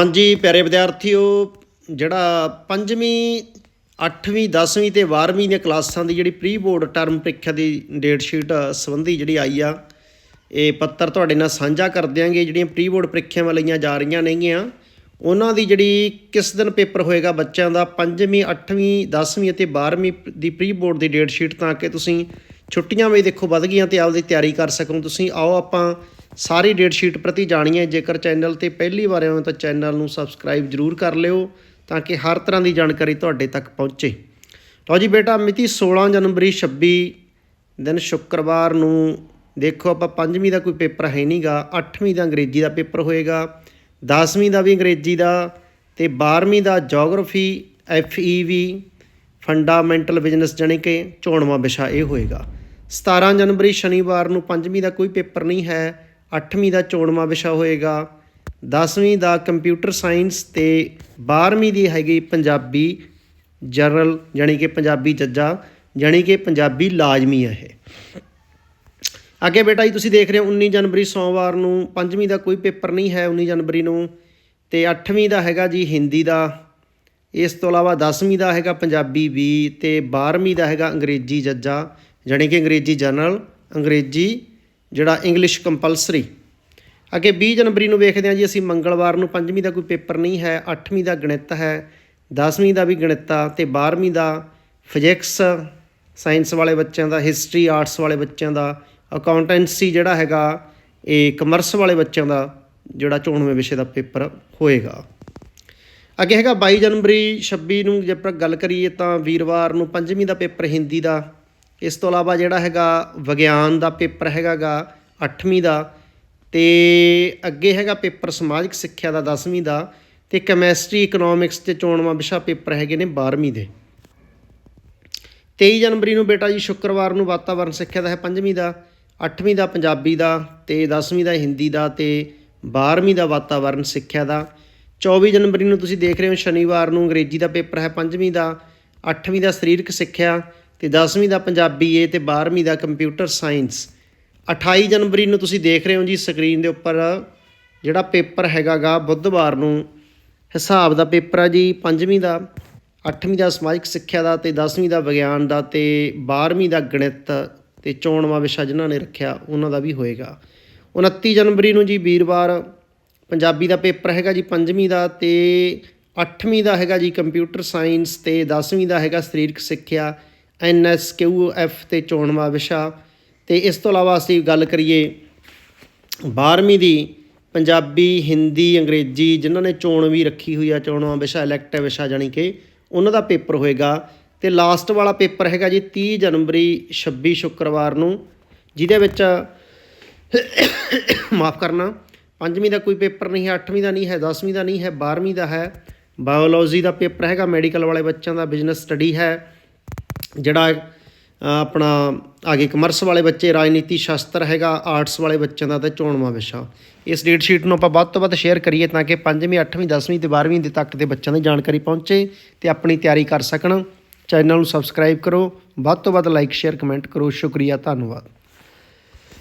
ਹਾਂਜੀ, ਪਿਆਰੇ ਵਿਦਿਆਰਥੀਓ, ਜਿਹੜਾ ਪੰਜਵੀਂ 8ਵੀਂ 10ਵੀਂ ਤੇ 12ਵੀਂ ਦੀਆਂ ਕਲਾਸਾਂ ਦੀ ਜਿਹੜੀ ਪ੍ਰੀ ਬੋਰਡ ਟਰਮ ਪ੍ਰੀਖਿਆ ਦੀ ਡੇਟ ਸ਼ੀਟ ਸੰਬੰਧੀ ਜਿਹੜੀ ਆਈ ਆ, ਇਹ ਪੱਤਰ ਤੁਹਾਡੇ ਨਾਲ ਸਾਂਝਾ ਕਰ ਦਿਆਂਗੇ। ਜਿਹੜੀਆਂ ਪ੍ਰੀ ਬੋਰਡ ਪ੍ਰੀਖਿਆਵਾਂ ਲਈਆਂ ਜਾ ਰਹੀਆਂ ਨੇਗੀਆਂ, ਉਹਨਾਂ ਦੀ ਜਿਹੜੀ ਕਿਸ ਦਿਨ ਪੇਪਰ ਹੋਏਗਾ ਬੱਚਿਆਂ ਦਾ? 5ਵੀਂ 8ਵੀਂ 10ਵੀਂ ਅਤੇ 12ਵੀਂ ਦੀ ਪ੍ਰੀ ਬੋਰਡ ਦੀ ਡੇਟ ਸ਼ੀਟ ਤਾਂ ਕਿ ਤੁਸੀਂ ਛੁੱਟੀਆਂ ਵੀ ਦੇਖੋ ਵੱਧ ਗਈਆਂ ਤੇ ਆਪਦੀ ਤਿਆਰੀ ਕਰ ਸਕੋ। ਤੁਸੀਂ ਆਓ ਆਪਾਂ ਸਾਰੀ ਡੇਟ ਸ਼ੀਟ ਪ੍ਰਤੀ ਜਾਣੀਏ ਜੇਕਰ ਚੈਨਲ ਤੇ ਪਹਿਲੀ ਵਾਰ ਆਏ ਹੋ ਤਾਂ ਚੈਨਲ ਨੂੰ ਸਬਸਕ੍ਰਾਈਬ ਜਰੂਰ ਕਰ ਲਿਓ ਤਾਂ ਕਿ ਹਰ ਤਰ੍ਹਾਂ ਦੀ ਜਾਣਕਾਰੀ ਤੁਹਾਡੇ ਤੱਕ ਪਹੁੰਚੇ। ਲਓ ਜੀ ਬੇਟਾ, ਮਿਤੀ 16 ਜਨਵਰੀ 26 ਦਿਨ ਸ਼ੁੱਕਰਵਾਰ ਨੂੰ ਦੇਖੋ ਆਪਾਂ, ਪੰਜਵੀਂ ਦਾ ਕੋਈ ਪੇਪਰ ਹੈ ਨਹੀਂਗਾ 8ਵੀਂ ਦਾ ਅੰਗਰੇਜ਼ੀ ਦਾ ਪੇਪਰ ਹੋਏਗਾ 10ਵੀਂ ਦਾ ਵੀ ਅੰਗਰੇਜ਼ੀ ਦਾ ਤੇ 12ਵੀਂ ਦਾ ਜੀਓਗ੍ਰਾਫੀ ਐਫਈਵੀ ਫੰਡਾਮੈਂਟਲ ਬਿਜ਼ਨਸ ਜਾਣੀ ਕਿ ਚੋਣਵਾਂ ਵਿਸ਼ਾ ਇਹ ਹੋਏਗਾ। 17 ਜਨਵਰੀ ਸ਼ਨੀਵਾਰ ਨੂੰ ਪੰਜਵੀਂ ਦਾ ਕੋਈ ਪੇਪਰ ਨਹੀਂ ਹੈ। 8ਵੀਂ ਦਾ ਚੋਣਵਾਂ ਵਿਸ਼ਾ ਹੋਏਗਾ। 10ਵੀਂ ਦਾ ਕੰਪਿਊਟਰ ਸਾਇੰਸ ਤੇ 12ਵੀਂ ਦੀ ਹੈਗੀ ਪੰਜਾਬੀ ਜਨਰਲ ਜਾਣੀ ਕਿ ਪੰਜਾਬੀ ਜੱਜਾ, ਜਾਣੀ ਕਿ ਪੰਜਾਬੀ ਲਾਜ਼ਮੀ ਹੈ ਇਹ। ਅੱਗੇ ਬੇਟਾ ਜੀ, ਤੁਸੀਂ ਦੇਖ ਰਹੇ ਹੋ 19 ਜਨਵਰੀ ਸੋਮਵਾਰ ਨੂੰ ਪੰਜਵੀਂ ਦਾ ਕੋਈ ਪੇਪਰ ਨਹੀਂ ਹੈ 19 ਜਨਵਰੀ ਨੂੰ ਤੇ 8ਵੀਂ ਦਾ ਹੈਗਾ ਜੀ ਹਿੰਦੀ ਦਾ। ਇਸ ਤੋਂ ਇਲਾਵਾ 10ਵੀਂ ਦਾ ਹੈਗਾ ਪੰਜਾਬੀ ਵੀ ਤੇ 12ਵੀਂ ਦਾ ਹੈਗਾ ਅੰਗਰੇਜ਼ੀ ਜੱਜਾ, ਜਾਣੀ ਕਿ ਅੰਗਰੇਜ਼ੀ ਜਨਰਲ ਅੰਗਰੇਜ਼ੀ ਜਿਹੜਾ ਇੰਗਲਿਸ਼ ਕੰਪਲਸਰੀ ਅੱਗੇ 20 ਜਨਵਰੀ ਨੂੰ ਵੇਖਦੇ ਹਾਂ ਜੀ, ਅਸੀਂ ਮੰਗਲਵਾਰ ਨੂੰ ਪੰਜਵੀਂ ਦਾ ਕੋਈ ਪੇਪਰ ਨਹੀਂ ਹੈ, ਅੱਠਵੀਂ ਦਾ ਗਣਿਤ ਹੈ 10ਵੀਂ ਦਾ ਵੀ ਗਣਿਤ ਆ ਤੇ 12ਵੀਂ ਦਾ ਫਿਜ਼ਿਕਸ ਸਾਇੰਸ ਵਾਲੇ ਬੱਚਿਆਂ ਦਾ ਹਿਸਟਰੀ ਆਰਟਸ ਵਾਲੇ ਬੱਚਿਆਂ ਦਾ ਅਕਾਊਂਟੈਂਸੀ ਜਿਹੜਾ ਹੈਗਾ, ਇਹ ਕਮਰਸ ਵਾਲੇ ਬੱਚਿਆਂ ਦਾ ਜਿਹੜਾ ਚੋਣਵੇਂ ਵਿਸ਼ੇ ਦਾ ਪੇਪਰ ਹੋਏਗਾ। ਅੱਗੇ ਹੈਗਾ 22 ਜਨਵਰੀ 26 ਨੂੰ ਜੇ ਆਪਾਂ ਗੱਲ ਕਰੀਏ ਤਾਂ ਵੀਰਵਾਰ ਨੂੰ ਪੰਜਵੀਂ ਦਾ ਪੇਪਰ ਹਿੰਦੀ ਦਾ ਇਸ ਤੋਂ ਇਲਾਵਾ ਜਿਹੜਾ ਹੈਗਾ ਵਿਗਿਆਨ ਦਾ ਪੇਪਰ ਹੈਗਾਗਾ 8ਵੀਂ ਦਾ ਤੇ ਅੱਗੇ ਹੈਗਾ ਪੇਪਰ ਸਮਾਜਿਕ ਸਿੱਖਿਆ ਦਾ 10ਵੀਂ ਦਾ ਤੇ ਕੈਮਿਸਟਰੀ ਇਕਨੋਮਿਕਸ ਤੇ ਚੋਣਵਾਂ ਵਿਸ਼ਾ ਪੇਪਰ ਹੈਗੇ ਨੇ 12ਵੀਂ ਦੇ। 23 ਜਨਵਰੀ ਨੂੰ ਬੇਟਾ ਜੀ ਸ਼ੁੱਕਰਵਾਰ ਨੂੰ ਵਾਤਾਵਰਣ ਸਿੱਖਿਆ ਦਾ ਹੈ ਪੰਜਵੀਂ ਦਾ 8ਵੀਂ ਦਾ ਪੰਜਾਬੀ ਦਾ ਤੇ 10ਵੀਂ ਦਾ ਹਿੰਦੀ ਦਾ ਤੇ 12ਵੀਂ ਦਾ ਵਾਤਾਵਰਣ ਸਿੱਖਿਆ ਦਾ। 24 ਜਨਵਰੀ ਨੂੰ ਤੁਸੀਂ ਦੇਖ ਰਹੇ ਹੋ ਸ਼ਨੀਵਾਰ ਨੂੰ ਅੰਗਰੇਜ਼ੀ ਦਾ ਪੇਪਰ ਹੈ ਪੰਜਵੀਂ ਦਾ 8ਵੀਂ ਦਾ ਸਰੀਰਕ ਸਿੱਖਿਆ ਤੇ 10ਵੀਂ ਦਾ ਪੰਜਾਬੀ ਏ ਤੇ 12ਵੀਂ ਦਾ ਕੰਪਿਊਟਰ ਸਾਇੰਸ। 28 ਜਨਵਰੀ ਨੂੰ ਤੁਸੀਂ ਦੇਖ ਰਹੇ ਹੋ ਜੀ ਸਕਰੀਨ ਦੇ ਉੱਪਰ, ਜਿਹੜਾ ਪੇਪਰ ਹੈਗਾਗਾ ਬੁੱਧਵਾਰ ਨੂੰ। ਹਿਸਾਬ ਦਾ ਪੇਪਰ ਆ ਜੀ ਪੰਜਵੀਂ ਦਾ 8ਵੀਂ ਦਾ ਸਮਾਜਿਕ ਸਿੱਖਿਆ ਦਾ ਤੇ 10ਵੀਂ ਦਾ ਵਿਗਿਆਨ ਦਾ ਤੇ 12ਵੀਂ ਦਾ ਗਣਿਤ ਤੇ ਚੋਣਵਾਂ ਵਿਸ਼ਾ ਜਿਨ੍ਹਾਂ ਨੇ ਰੱਖਿਆ ਉਹਨਾਂ ਦਾ ਵੀ ਹੋਏਗਾ। 29 ਜਨਵਰੀ ਨੂੰ ਜੀ ਵੀਰਵਾਰ, ਪੰਜਾਬੀ ਦਾ ਪੇਪਰ ਹੈਗਾ ਜੀ ਪੰਜਵੀਂ ਦਾ ਤੇ 8ਵੀਂ ਦਾ ਹੈਗਾ ਜੀ ਕੰਪਿਊਟਰ ਸਾਇੰਸ ਤੇ 10ਵੀਂ ਦਾ ਹੈਗਾ ਸਰੀਰਕ ਸਿੱਖਿਆ। ਐਨਐਸਕਿਊਐਫ ਤੇ ਚੋਣਵਾਂ ਵਿਸ਼ਾ ਤੇ ਇਸ ਤੋਂ ਇਲਾਵਾ ਅਸੀਂ ਗੱਲ ਕਰੀਏ 12ਵੀਂ ਦੀ ਪੰਜਾਬੀ, ਹਿੰਦੀ, ਅੰਗਰੇਜ਼ੀ, ਜਿਨ੍ਹਾਂ ਨੇ ਚੋਣ ਵੀ ਰੱਖੀ ਹੋਈ ਆ ਚੋਣਵਾਂ ਵਿਸ਼ਾ ਇਲੈਕਟਿਵ ਵਿਸ਼ਾ ਜਾਣੀ ਕਿ, ਉਹਨਾਂ ਦਾ ਪੇਪਰ ਹੋਏਗਾ। ਤੇ ਲਾਸਟ ਵਾਲਾ ਪੇਪਰ ਹੈਗਾ ਜੀ 30 ਜਨਵਰੀ 26 ਸ਼ੁੱਕਰਵਾਰ ਨੂੰ, ਜਿਹਦੇ ਵਿੱਚ, ਮਾਫ ਕਰਨਾ, ਪੰਜਵੀਂ ਦਾ ਕੋਈ ਪੇਪਰ ਨਹੀਂ ਹੈ, ਅੱਠਵੀਂ ਦਾ ਨਹੀਂ ਹੈ 10ਵੀਂ ਦਾ ਨਹੀਂ ਹੈ 12ਵੀਂ ਦਾ ਹੈ। ਬਾਇਓਲੋਜੀ ਦਾ ਪੇਪਰ ਹੈਗਾ, ਮੈਡੀਕਲ ਵਾਲੇ ਬੱਚਿਆਂ ਦਾ ਬਿਜ਼ਨਸ ਸਟੱਡੀ ਹੈ। ਜਿਹੜਾ ਅ, ਆਪਣਾ ਆਗੇ ਕਮਰਸ ਵਾਲੇ ਬੱਚੇ ਰਾਜਨੀਤੀ ਸ਼ਾਸਤਰ ਹੈਗਾ ਆਰਟਸ ਵਾਲੇ ਬੱਚਿਆਂ ਦਾ ਤੇ ਚੋਣਵਾਂ ਵਿਸ਼ਾ ਇਸ ਡੇਟ ਸ਼ੀਟ ਨੂੰ ਆਪਾਂ ਵੱਧ ਤੋਂ ਵੱਧ ਸ਼ੇਅਰ ਕਰੀਏ ਤਾਂ ਕਿ 5ਵੀਂ 8ਵੀਂ 10ਵੀਂ ਤੇ 12ਵੀਂ ਦੇ ਤੱਕ ਦੇ ਬੱਚਿਆਂ ਦੀ ਜਾਣਕਾਰੀ ਪਹੁੰਚੇ ਤੇ ਆਪਣੀ ਤਿਆਰੀ ਕਰ ਸਕਣ। ਚੈਨਲ ਨੂੰ ਸਬਸਕ੍ਰਾਈਬ ਕਰੋ ਵੱਧ ਤੋਂ ਵੱਧ ਲਾਈਕ ਸ਼ੇਅਰ ਕਮੈਂਟ ਕਰੋ। ਸ਼ੁਕਰੀਆ ਧੰਨਵਾਦ।